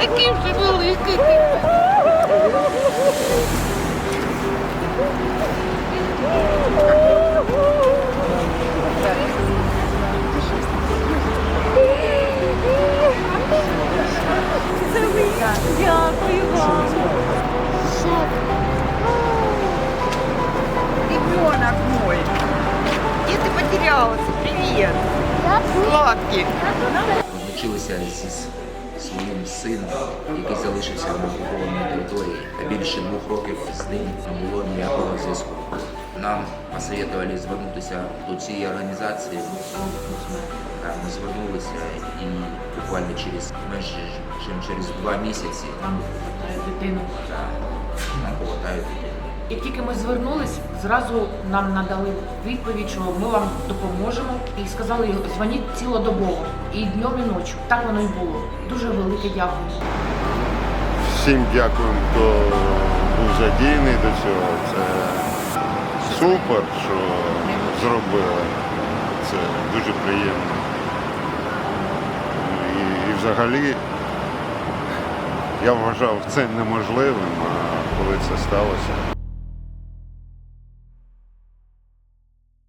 Такий вже великий. Дякую вам. Привет. Сладкий. Розлучилися зі своїм сином, який залишився на окупованій території. А більше двох років з ним не було ніякого зв'язку. Нам посоветували звернутися до цієї організації. Ми звернулися і буквально через менше ніж через два місяці дитину. так, нам повертають дитину. Як тільки ми звернулись, зразу нам надали відповідь, що ми вам допоможемо, і сказали, дзвоніть цілодобово і днем, і ночі. Так воно і було. Дуже велике дякую. Всім дякуємо, хто був задійний до цього. Це супер, що зробили. Це дуже приємно. І, і взагалі я вважав це неможливим, а коли це сталося,